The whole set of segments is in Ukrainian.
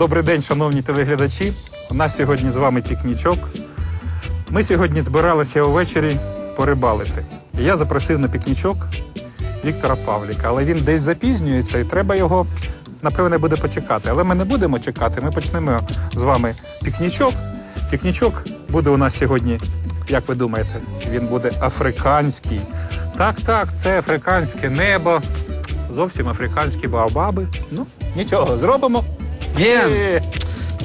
Добрий день, шановні телеглядачі. У нас сьогодні з вами пікнічок. Ми сьогодні збиралися увечері порибалити. І я запросив на пікнічок Віктора Павліка, але він десь запізнюється і треба його, напевне, буде почекати. Але ми не будемо чекати. Ми почнемо з вами пікнічок. Пікнічок буде у нас сьогодні, як ви думаєте, він буде африканський. Так, так, це африканське небо. Зовсім африканські баобаби. Ну, нічого, зробимо. Ген, Е,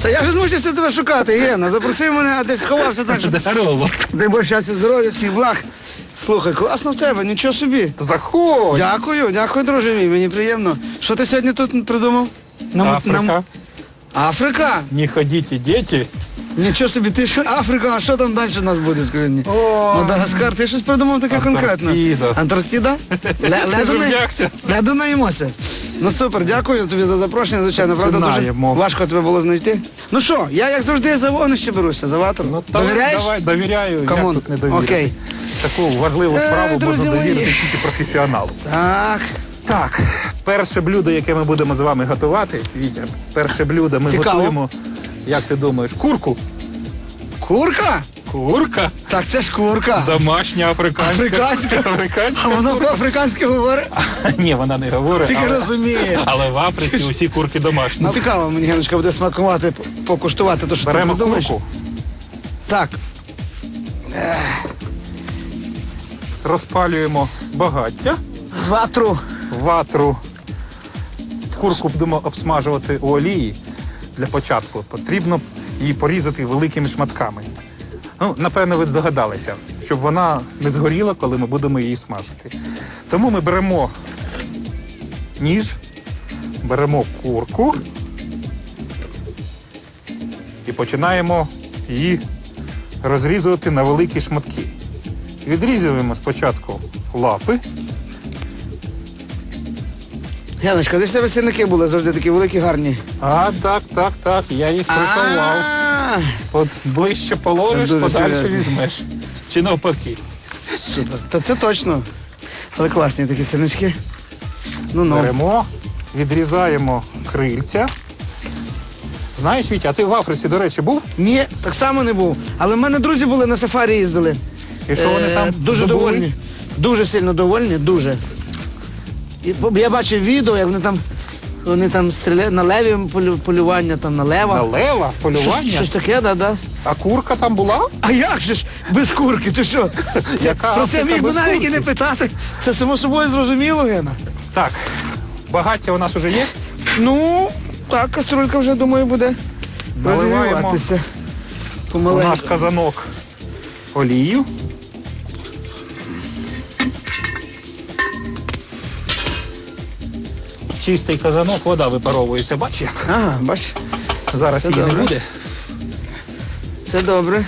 та я вже змучився тебе шукати, Гена. Запросив мене, а десь сховався так, що Здорово. дай Боже щастя, здоров'я, всіх благ. Слухай, класно в тебе, нічого собі. Заходь. Дякую, дякую, друже мій, мені приємно. Що ти сьогодні тут придумав? Нам- Африка. нам- Африка? Не ходите, дети. Нічого собі, ти що, Африка, а що там далі у нас буде, скажи мені? О. Мадагаскар, ти щось придумав таке конкретно? Антарктида. Антарктида? Ле- Леду не-. Леду наїмося. Ну супер, дякую тобі за запрошення, звичайно. Правда, дуже Знаємо. важко тебе було знайти. Ну що, я як завжди за вогнище беруся, за ватру. Ну, та- Довіряєш? Давай, довіряю, Камон. як тут не довіряти. Окей. Таку важливу Е, справу друзі можна мої. довірити тільки професіоналу. Так. Так, перше блюдо, яке ми будемо з вами готувати, Вітя, перше блюдо ми Цікаво. готуємо, як ти думаєш, курку. Курка? Курка? Так це ж курка. Домашня африканська. Африканська? Африканська А воно курка. по-африканськи говорить? Ні, вона не говорить. Тільки але, розуміє. але в Африці усі курки домашні. Ну, цікаво, мені Геночка буде смакувати, п- покуштувати те, що Беремо ти придумаєш. курку, Так, розпалюємо багаття. ватру. ватру. Курку будемо обсмажувати у олії для початку. Потрібно її порізати великими шматками. Ну, напевно, ви догадалися, щоб вона не згоріла, коли ми будемо її смажити. Тому ми беремо ніж, беремо курку і починаємо її розрізувати на великі шматки. Відрізуємо спочатку лапи. Геночка, десь тебе сірники були завжди такі великі, гарні. А, так, так, так, я їх приховав. А, От ближче Це положиш, дуже подальше серйозно. візьмеш. Чи навпаки. Супер. Та це точно. Але класні такі сірнички. Ну ну. Беремо, відрізаємо крильця. Знаєш, Вітя, а ти в Африці, до речі, був? Ні, так само не був. Але в мене друзі були на сафарі їздили. І що вони Е, там дуже здобули? довольні. Дуже сильно довольні, дуже. І я бачив відео, як вони там вони там стріляють на леві полю- полювання, там на лева. На лева, полювання. Щось, щось таке, да, да. А курка там була? А як же ж без курки? Ти що? Це, Яка про це Африка міг би без навіть і курки? не питати. Це само собою зрозуміло, Гена. Так. Багаття у нас вже є. Ну, так, каструлька вже, думаю, буде Наливаємо розвиватися. У Помаленьку. наш казанок олію. Чистий казанок, вода випаровується. Бач як? Ага, бач, Зараз Це її не буде. це добре.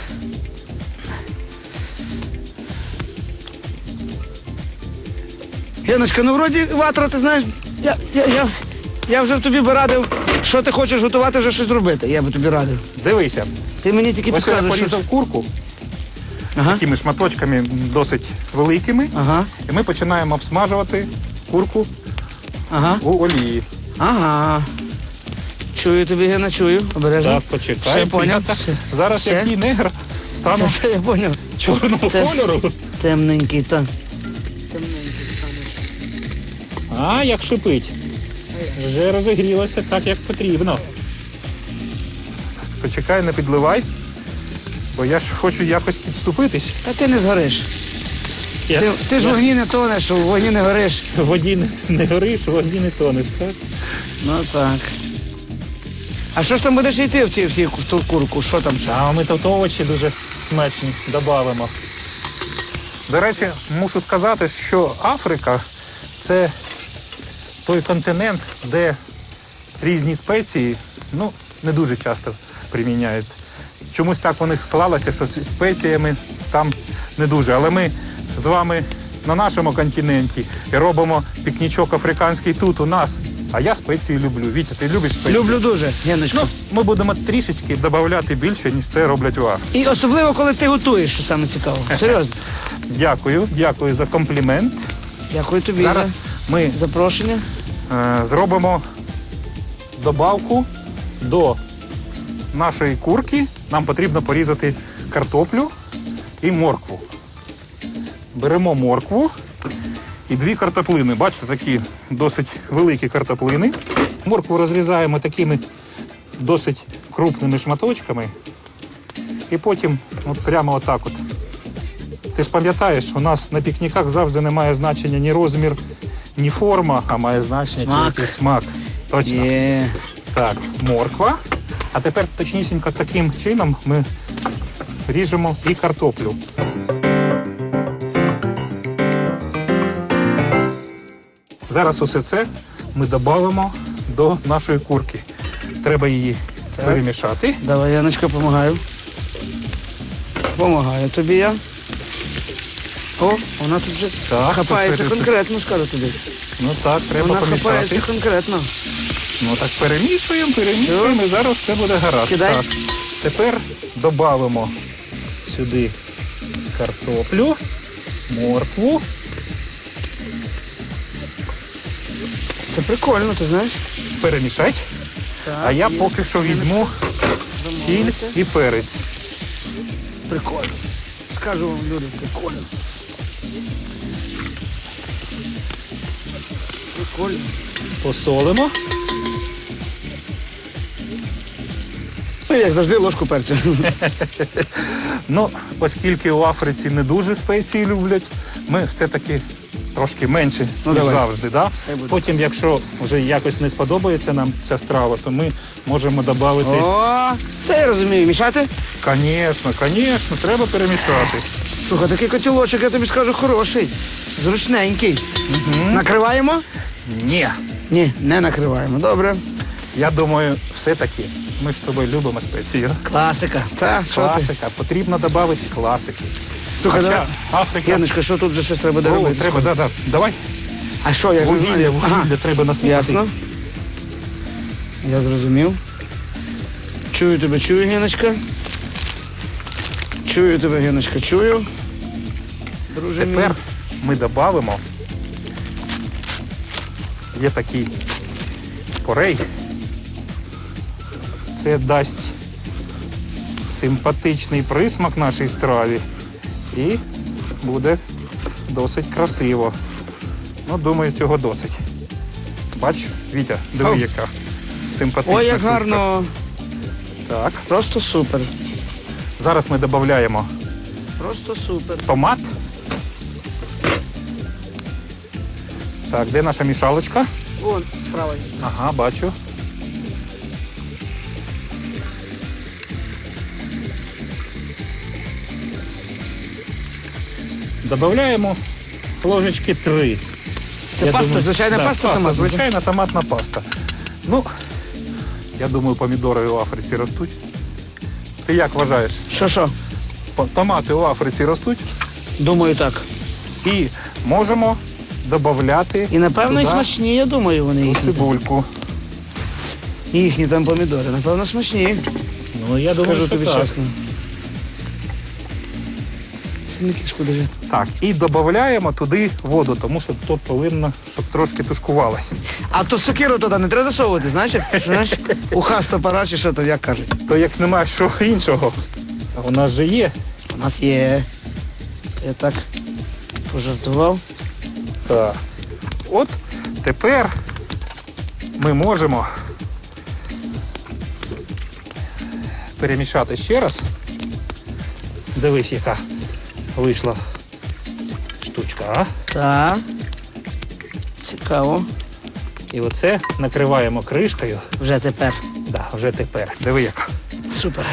Геночка, ну вроді ватра, ти знаєш, я, я, я, я вже б тобі би радив, що ти хочеш готувати, вже щось робити. Я би тобі радив. Дивися, Ти мені тільки ось я підкажеш. що- порізав курку Ага. такими шматочками досить великими. Ага, І ми починаємо обсмажувати курку ага, у олії. ага. Чую тобі, Гена, чую. Обережно. Так, почекай. Все, поняв. Все. Зараз Все. який негр стану Це я поняв. чорного Це- кольору. Темненький, так. А, як шипить. Вже розігрілося так, як потрібно. Почекай, не підливай. Бо я ж хочу якось підступитись. Та ти не згориш. Я, Ти, ти ж в я вогні не тонеш, в вогні не гориш. в воді не, не гориш, в воді не тонеш. Так? Ну так. А що ж там будеш йти в ті, в ті в ту курку? Що там ще? А ми тут овочі дуже смачні додамо. До речі, мушу сказати, що Африка це той континент, де різні спеції ну, не дуже часто приміняють. Чомусь так у них склалося, що з спеціями там не дуже. Але ми з вами на нашому континенті і робимо пікнічок африканський тут у нас. А я спеції люблю. Вітя, ти любиш спеції? Люблю дуже. Ну, ми будемо трішечки додати більше, ніж це роблять у Африці. І особливо, коли ти готуєш, що саме цікаво. Серйозно. Дякую, дякую за комплімент. Дякую тобі Зараз за ми запрошення. е, зробимо добавку до нашої курки нам потрібно порізати картоплю і моркву. Беремо моркву і дві картоплини. Бачите, такі досить великі картоплини. Моркву розрізаємо такими досить крупними шматочками. І потім от прямо отак от. Ти ж пам'ятаєш, у нас на пікніках завжди не має значення ні розмір, ні форма, а має значення Смак. тільки смак. Точно. Є. Так, морква. А тепер точнісінько таким чином ми ріжемо і картоплю. Зараз усе це ми додамо до нашої курки. Треба її перемішати. Давай, Яночка, допомагаю. Помагаю тобі я. О, вона тут вже Так, хапається пере- конкретно, скажу тобі. Ну так, треба Вона помішати. хапається конкретно. Ну так перемішуємо, перемішуємо, і зараз все буде гаразд. Кидай. Так. Тепер додамо сюди картоплю, моркву. Це прикольно, ти знаєш? перемішать. А я поки що візьму сіль і перець. Прикольно. Скажу вам, люди, прикольно. Прикольно. Посолимо. Ну, як завжди, ложку перцю. Ну, оскільки у Африці не дуже спеції люблять, ми все-таки трошки менше, Ну, ніж давай. завжди. Да? Потім, якщо вже якось не сподобається нам ця страва, то ми можемо додати. О, це я розумію. Мішати? Звісно, звісно, треба перемішати. Слухай, такий котілочок, я тобі скажу, хороший. Зручненький. Накриваємо? Ні. Ні, не накриваємо. Добре. Я думаю, все-таки ми з тобою любимо спеції. Класика. Та, що ти? Класика. Потрібно додати класики. Слухай, Хоча давай. Африка. Яночка, що тут вже щось треба О, доробити? треба, да, да. Давай. А що, я Вугілля, вугілля треба насипати. Ясно. Я зрозумів. Чую тебе, чую, Гіночка. Чую тебе, Гіночка, чую. Друже мій. Тепер ми додамо. Є такий порей. Це дасть симпатичний присмак нашій страві і буде досить красиво. Ну, думаю, цього досить. Бач, Вітя, диви, Ау. яка симпатична Ой, як штучка. гарно. Так. Просто супер. Зараз ми додаємо Просто супер. томат. Так, де наша мішалочка? Вон, справа. Ага, бачу. Добавляємо ложечки три. Це Я паста, думаю- звичайна Да, паста томатна? Звичайна томатна паста. Ну, я думаю, помідори у Африці ростуть. Ти як вважаєш? Що що? Томати у Африці ростуть Думаю, так. і можемо додати І напевно і смачні, я думаю, вони їхні. цибульку. Їхні там помідори. Напевно, смачні. Ну, я Скажу тобі чесно. Сильникішку даже. Так, і додаємо туди воду, тому що то повинно, щоб трошки тушкувалося. А то сокиру туди не треба засовувати, знаєш? Знаєш? Уха стопора чи що то, як кажуть. То як немає що іншого, а у нас же є. У нас є. Я так пожартував. Так. От тепер ми можемо перемішати ще раз. Дивись, яка вийшла штучка. А? Так. Цікаво. І оце накриваємо кришкою. Вже тепер. Да, вже тепер. Диви, яка. Супер.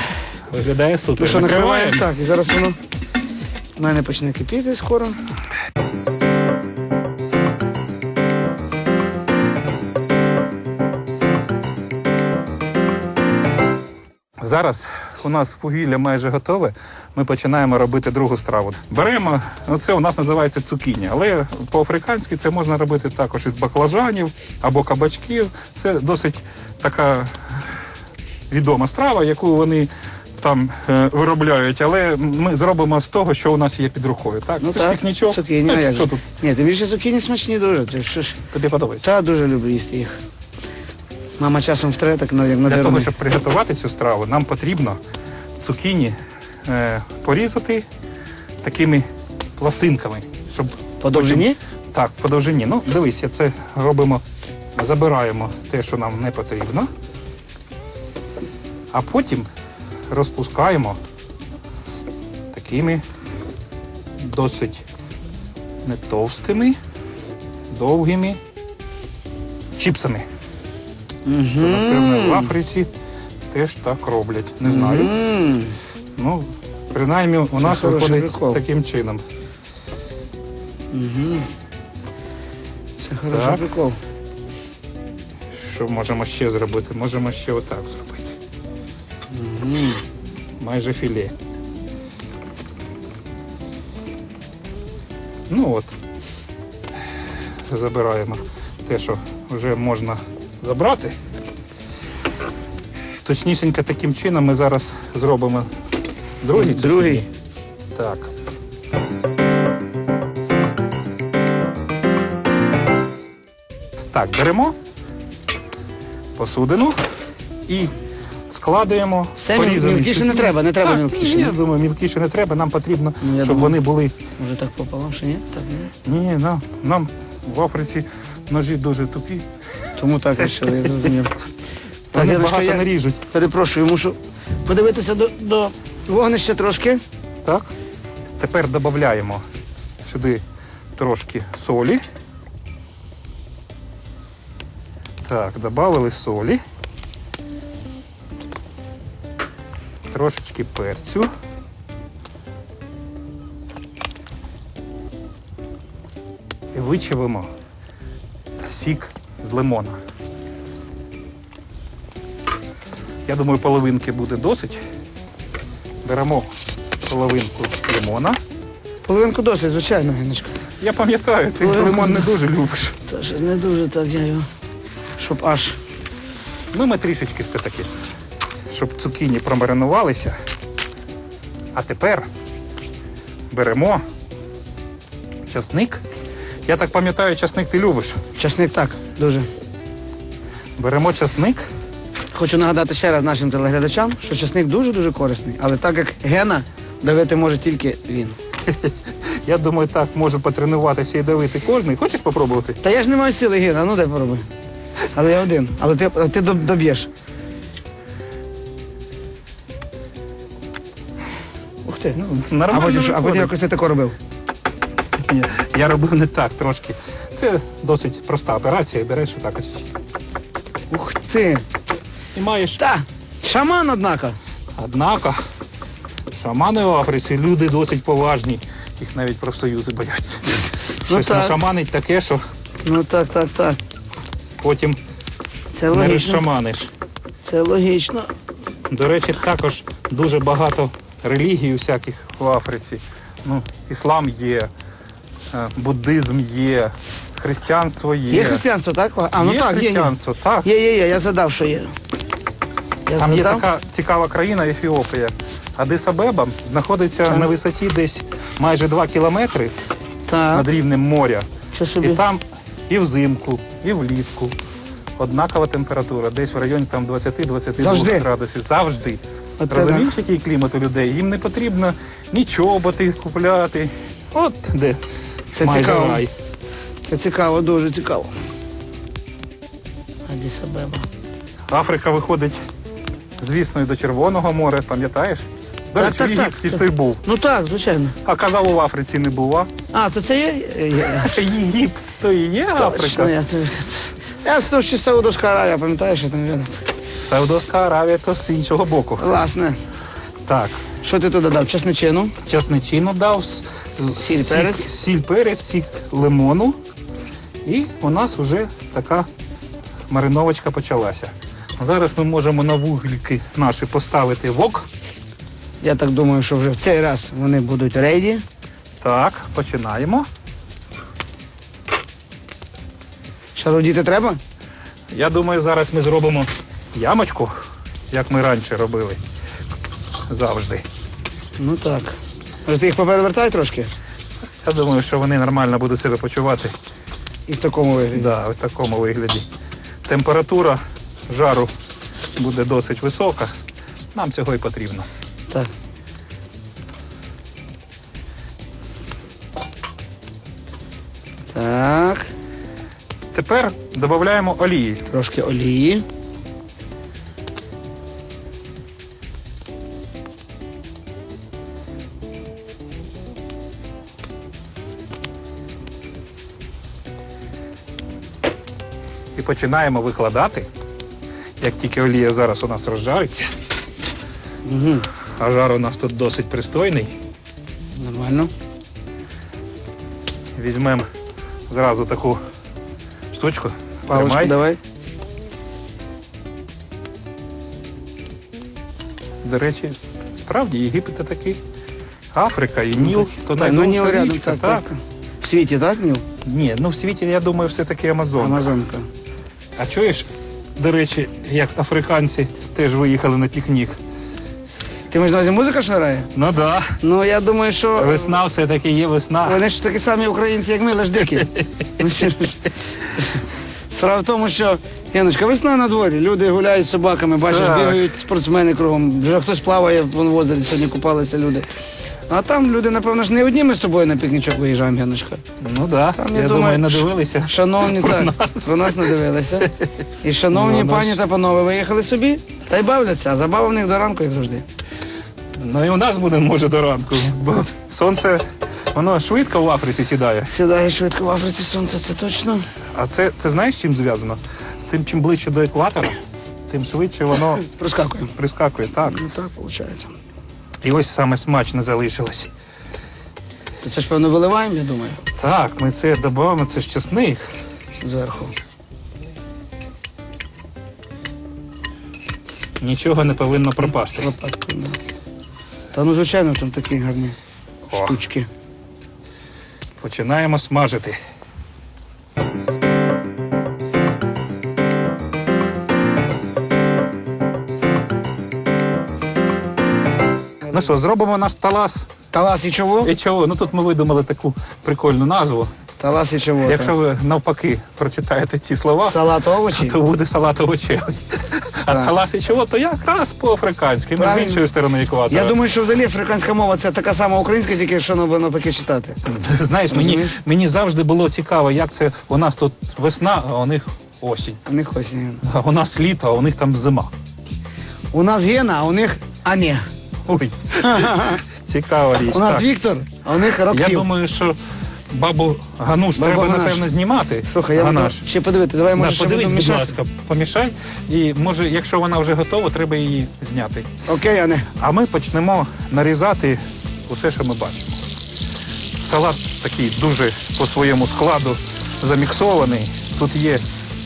Виглядає супер. Ну що? Накриваємо. Так, і зараз воно в мене почне кипіти скоро. Зараз у нас вугілля майже готове. Ми починаємо робити другу страву. Беремо, оце у нас називається цукіні, але по-африканськи це можна робити також із баклажанів або кабачків. Це досить така відома страва, яку вони там е, виробляють, але ми зробимо з того, що у нас є під рукою. Так, Ну це так, ж пікнічок. цукіні, Ну, що тут Ні, тим більше цукіні смачні дуже. Це що ж. тобі подобається? Та дуже люблю їсти їх. Мама часом втре, так на- Для того, щоб приготувати цю страву, нам потрібно цукіні е, порізати такими пластинками. Щоб По довжині? потім- Так, по довжині. Ну, дивися, це робимо, забираємо те, що нам не потрібно, а потім розпускаємо такими досить не товстими, довгими чіпсами. Напевно, в Африці теж так роблять. Не знаю. М, Ну, принаймні, у нас хороший виходить прикол. таким чином. Це хороший Так. прикол. Що можемо ще зробити? Можемо ще отак зробити. Майже філе. Ну от. Забираємо те, що вже можна забрати. Точнісінько таким чином ми зараз зробимо другий. Другий. Так. Так, беремо посудину і складуємо Все, порізані мілкіше не треба, не треба Так, мілкіше, Ні, я думаю, мілкіше не треба. Нам потрібно, Ну, я щоб думаю. вони були. Може так пополам, що ні? Так, ні. Ні, нам, нам в Африці ножі дуже тупі. Тому так вирішили, я зрозумів. Так, Вони Яночка, багато я не ріжуть. перепрошую, мушу подивитися до, до вогнища трошки. Так? Тепер додаємо сюди трошки солі. Так, додали солі. Трошечки перцю. І вичавимо сік з лимона. Я думаю, половинки буде досить. Беремо половинку лимона. Половинку досить, звичайно, Яночка. Я пам'ятаю, ти Половинку. лимон не дуже любиш. Та не дуже так я його. Щоб аж. Ну, ми трішечки все-таки, щоб цукіні промаринувалися. А тепер беремо часник. Я так пам'ятаю, часник ти любиш. Часник так, дуже. Беремо часник. Хочу нагадати ще раз нашим телеглядачам, що часник дуже-дуже корисний. Але так як гена давити може тільки він. Я думаю, так може потренуватися і давити кожний. Хочеш спробувати? Та я ж не маю сили гена, ну дай пробуй. Але я один. Але ти, ти доб'єш. Ух ти. Ну, А потім, а потім якось ти тако робив. Ні, Я робив не так трошки. Це досить проста операція. Береш отак ось. Ух ти. І маєш Та, шаман, однако. Однако, шамани в Африці люди досить поважні. Їх навіть профсоюзи бояться. Щось так. нашаманить таке, що Ну так, так, так. потім Це не логічно. розшаманиш. Це логічно. До речі, також дуже багато релігій всяких в Африці. Ну, іслам є, буддизм є, християнство є. Є християнство, так? А, ну Є так, є, є. так. Є, є, є, я задав, що є. Я Там є задав. така цікава країна Ефіопія. Адис-Абеба знаходиться Так. на висоті десь майже 2 кілометри Так, над рівнем моря. що собі. І там і взимку, і влітку однакова температура, десь в районі там 20-22 Завжди? градусів. Завжди. От це Розумієш, який клімат у людей? Їм не потрібно ні чоботи купляти. От де Це майже цікаво. рай. Це цікаво, дуже цікаво. Адіс-Абеба. Африка виходить, звісно, і до Червоного моря, пам'ятаєш? До Так, речі, так, в так, Єгипті ж той був. Ну так, звичайно. А казав, у Африці не був, а? А, то це є? Єгипт то і є Точно, Африка. я тобі казав. Я що Саудовська Аравія, пам'ятаєш, що там рядом? Саудовська Аравія то з іншого боку. Власне. Так, Що ти туди дав? Чесничину? часничину дав, Сіль, сік- перець? сіль, перець, сік лимону. І у нас вже така мариновочка почалася. Зараз ми можемо на вуглики наші поставити вок. Я так думаю, що вже в цей раз вони будуть рейді. Так, починаємо. Шарудіти треба? Я думаю, зараз ми зробимо ямочку, як ми раніше робили. Завжди. Ну так. Може, ти їх поперевертай трошки? Я думаю, що вони нормально будуть себе почувати І в такому вигляді. да, в такому вигляді. Температура жару буде досить висока. Нам цього і потрібно. Так. Так, Тепер додаємо олії. трошки олії. І починаємо викладати. Як тільки олія зараз у нас розжариться, Угу. а жар у нас тут досить пристойний, Нормально. візьмемо зразу таку штучку. Паличку Тримай. давай. До речі, справді Єгипет такий. Африка і Ніл, то Так, ну найдовша Ніл рядом, річка, так, так. так. В світі, так, Ніл? Ні, ну в світі, я думаю, все-таки Амазон. Амазонка. А чуєш, до речі, як африканці теж виїхали на пікнік. Ти маєш на увазі музика що грає? Ну так. Да. Ну, я думаю, що Весна все-таки є весна. вони ж такі самі українці, як ми, лиш дикі. Справа в тому, що Яночка, весна на дворі, люди гуляють з собаками, бачиш, бігають спортсмени кругом. Вже хтось плаває в озері, сьогодні купалися люди. А там люди, напевно, ж не одні ми з тобою на пікнічок виїжджаємо, Яночка. Ну так, Там, я, я думаю, думаю, надивилися. Шановні, Про так, нас. про нас не дивилися. І шановні Ну, пані та панове виїхали собі та й бавляться, а забава в них до ранку, як завжди. Ну і у нас буде, може, до ранку. Бо сонце, воно швидко в Африці сідає. Сідає швидко в Африці сонце, це точно. А це, це знаєш, чим зв'язано? З тим, чим ближче до екватора, тим швидше воно Проскакуємо. прискакує. Так. Ну так виходить. І ось саме смачно залишилось. То це ж певно виливаємо, я думаю, Так, ми це додаємо, це ж чесник. зверху. Нічого не повинно пропасти. Лопаткою. Да. Та ну, звичайно, там такі гарні О. штучки. Починаємо смажити. Ну що, зробимо наш талас. Талас і чого? І чого? Ну тут ми видумали таку прикольну назву. Талас і чого? Якщо ви навпаки прочитаєте ці слова, Салат овочі. то буде салат овочевий. А Так. талас і чого, то якраз по-африканськи, ми з Правильно. іншої сторони екватора. Я думаю, що взагалі африканська мова це така сама українська, тільки що ну, навпаки читати. Знаєш, мені, Розумієш? мені завжди було цікаво, як це у нас тут весна, а у них осінь. У них є. А у нас літо, а у них там зима. У нас Гена, а у них Аня. Ой, цікава річ. У нас так. Віктор, а у них Я думаю, що бабу Гануш Бабу треба, Ганаш. напевно, знімати. Слухай, я буду... Ганаш. Чи подивити, давай може ще подивись, буду будь мішати. ласка, помішай. І може, якщо вона вже готова, треба її зняти. Окей, Ане. А ми почнемо нарізати усе, що ми бачимо. Салат такий дуже по своєму складу заміксований. Тут є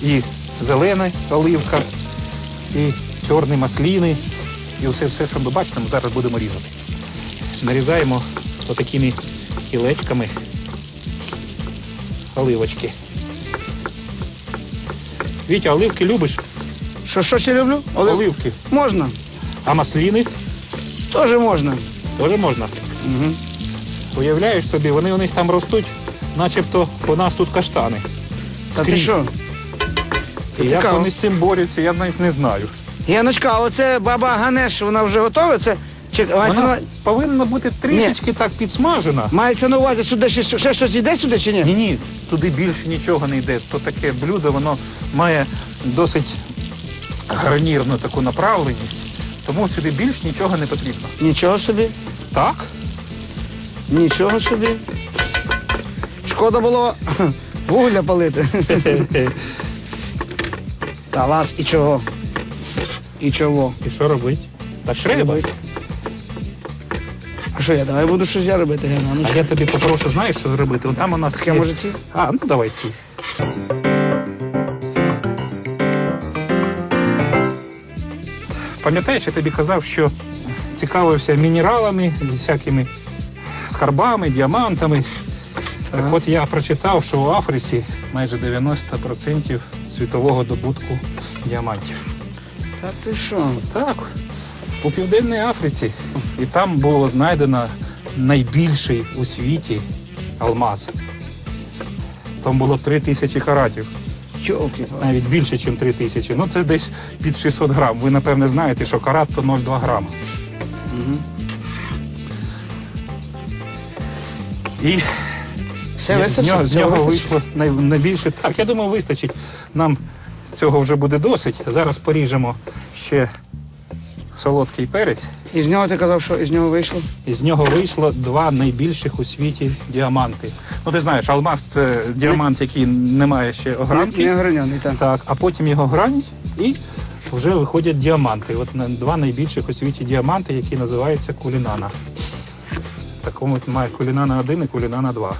і зелена оливка, і чорні масліни, і все, все, що ми бачимо, ми зараз будемо різати. Нарізаємо отакими кілечками оливочки. Вітя, оливки любиш? Що, що ще люблю? Олив- Оливки. Можна. А масліни Теж можна. теж можна. Угу. Уявляєш собі, вони у них там ростуть, начебто у нас тут каштани. Та ти Скрізь. що? Це І як цікаво. вони з цим борються, я навіть не знаю. Яночка, а оце баба Ганеш, вона вже готова? Це чи мається, на... Повинна бути трішечки так підсмажена. мається на увазі сюди ще, ще щось йде сюди чи ні? Ні, ні, туди більше нічого не йде. То таке блюдо, воно має досить гарнірну таку направленість, тому сюди більш нічого не потрібно. Нічого собі, Так? нічого собі. Шкода було вугілля палити. Та лас і чого? І чого? І що робити? Так треба. робити? А що я, давай буду щось я робити, Гена. Ну, А я тобі попрошу, знаєш, що зробити? Вон там у нас Таке є- може ці? А, ну давай ці. Пам'ятаєш, я тобі казав, що цікавився мінералами, всякими скарбами, діамантами. Так от я прочитав, що в Африці майже 90% світового добутку діамантів. Та ти що? Так, у Південній Африці. І там було знайдено найбільший у світі алмаз. Там було три тисячі каратів. Йолки. навіть більше, ніж 3 тисячі. Ну це десь під 600 грам. Ви напевне знаєте, що карат то 0,2 грама. І Все з вистачить? нього, з нього вистачить? вийшло най, найбільше. Так, я думаю, вистачить. Нам цього вже буде досить. Зараз поріжемо ще солодкий перець. І з нього ти казав, що із нього вийшло? І з нього вийшло два найбільших у світі діаманти. Ну, ти знаєш, алмаз це діамант, який не має ще огранки. Не граняний, так. Так, а потім його гранять і вже виходять діаманти. От два найбільших у світі діаманти, які називаються кулінана. Такому має кулінана 1 і кулінана 2.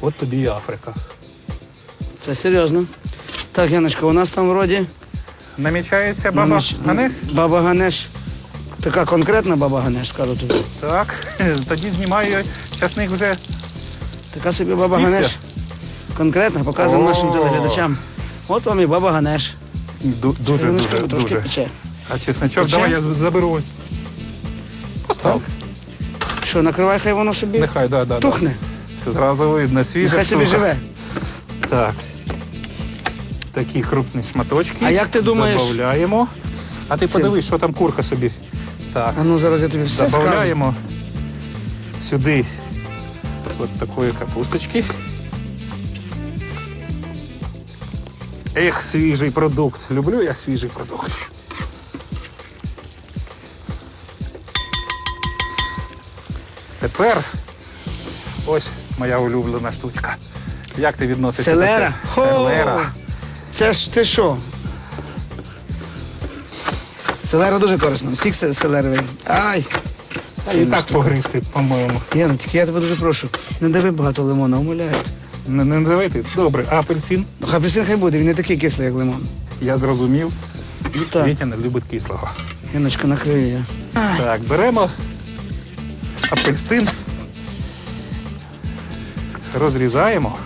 От тобі і Африка. Це серйозно. Так, Яночка, у нас там вроді. Намічається баба наміч- Ганеш? Баба Ганеш. Така конкретна баба Ганеш, скажу тобі. Так, тоді знімаю часник вже. Така собі баба Пікся. Ганеш. Конкретно показуємо О. нашим телеглядачам. От вам і баба Ганеш. Ду- Дуже, Яночка дуже, трошки дуже. пече. А чесночок, Пече? давай я з- заберу. Постав. Що, накривай, хай воно собі Нехай, да, да, да. тухне. Зразу видно, свіжа Нехай собі штука. живе. Так. Такі крупні шматочки. А як ти думаєш- Добавляємо. А ти подивись, що там курка собі. Так. А ну зараз я тобі все скажу. Добавляємо сюди от такої капусточки. Ех, свіжий продукт. Люблю я свіжий продукт. Тепер ось моя улюблена штучка. Як ти відносишся Селера. до цього? Хо! Селера. Це ж ти що? Селера дуже корисна. Сік се- селеровий. Ай. І так погризти, по-моєму. Яна, тільки я тебе дуже прошу. Не дави багато лимона, умоляю. Не, не давайте. Добре, апельсин. Ну, апельсин хай буде, він не такий кислий, як лимон. Я зрозумів. Так. Вітя не любить кислого. Яночка, накрию я. Так, беремо апельсин, розрізаємо.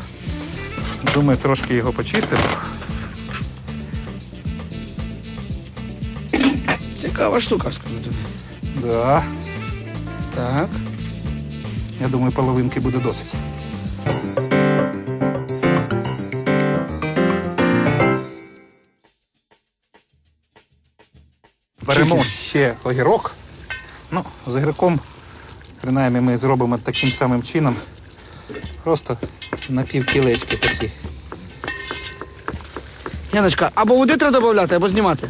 Думаю, трошки його почистимо. Цікава штука, скажу тобі. Да. Так. Я думаю, половинки буде досить. Беремо ще огірок. Ну, з огірком, принаймні, ми зробимо таким самим чином. Просто на півкілечки такі. Яночка, або води треба додати, або знімати.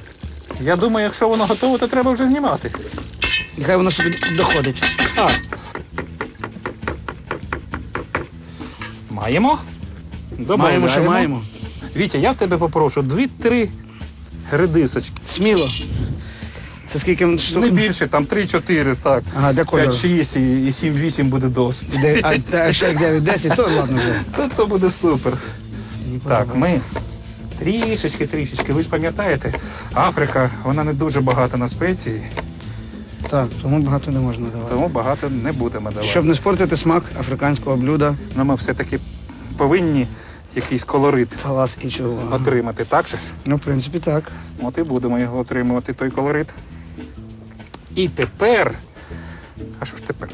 Я думаю, якщо воно готове, то треба вже знімати. І хай воно собі доходить. Так. Маємо. Маємо, що Добавляємо. маємо. Вітя, я в тебе попрошу дві-три редисочки. Сміло. Це скільки штук? Не більше, там 3-4, так. Ага, де кольору? 5-6 і і 7-8 буде досить. Де- А та, якщо як 9-10, то ладно вже. То, то буде супер. Так, ми трішечки, трішечки. Ви ж пам'ятаєте, Африка, вона не дуже багата на спеції, Так, тому багато не можна давати. тому багато не будемо давати. Щоб не спортити смак африканського блюда, Ну, ми все-таки повинні якийсь колорит і чого. отримати, так же ж? Ну, в принципі, так. От і будемо його отримувати, той колорит. І тепер. А що ж тепер?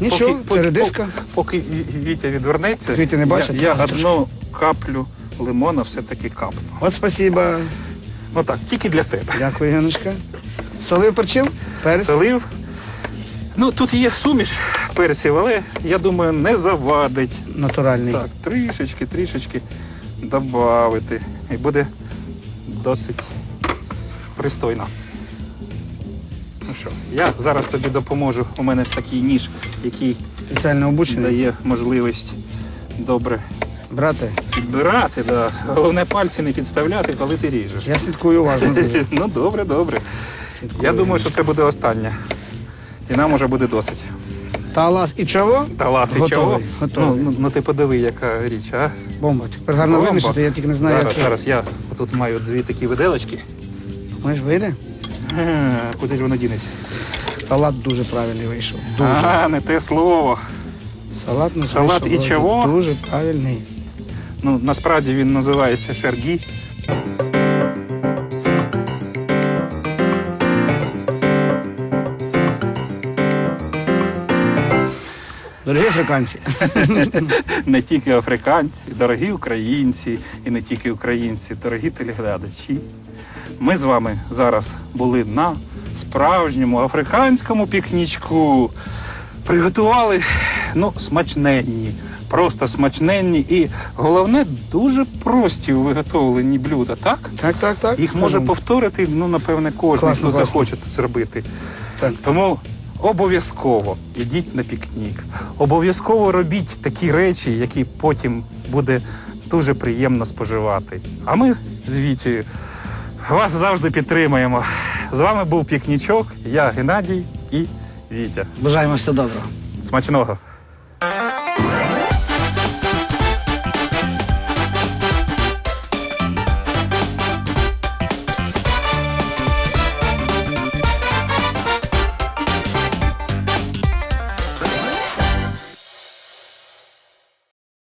Нічого, поки, передиска. Поки Вітя відвернеться, Вітя не бачить, я, я одну каплю лимона все-таки капну. От спасіба. Ну так, тільки для тебе. Дякую, Яночка. Солив перчив? Перець? Солив. Ну, тут є суміш перців, але я думаю, не завадить. Натуральний. Так, трішечки, трішечки додати. І буде досить пристойно. Ну що, я зараз тобі допоможу. У мене такий ніж, який Спеціально обучений. дає можливість добре Брате, підбирати. Да. Головне пальці не підставляти, коли ти ріжеш. я слідкую уважно дуже. Ну добре, добре. Я думаю, що це буде останнє. І нам уже буде досить. Талас і чого? Та ласи Готовий, чого? готовий. Ну, ну, ну ти подиви, яка річ, а? Бомба. Тепер гарно Бомба. вимішати, я тільки не знаю, зараз, як це. зараз я тут маю дві такі виделочки. Маєш вийде? Е, Куди ж воно дінеться? Салат дуже правильний вийшов. Дуже. Ага, не те слово. Салат, не Салат вийшов, і чого? Дуже правильний. Ну, насправді він називається шергі. Дорогі африканці. не тільки африканці, дорогі українці, і не тільки українці, дорогі телеглядачі. Ми з вами зараз були на справжньому африканському пікнічку. Приготували ну, смачненні, просто смачненні і головне дуже прості у виготовленні блюда, так? Так, так, так. Їх може повторити, ну, напевне, кожен, Класно, хто класно. захоче це зробити. Так. Тому обов'язково йдіть на пікнік. Обов'язково робіть такі речі, які потім буде дуже приємно споживати. А ми з Вітєю вас завжди підтримуємо. З вами був пікнічок, я Геннадій і Вітя. Бажаємо все доброго. Смачного!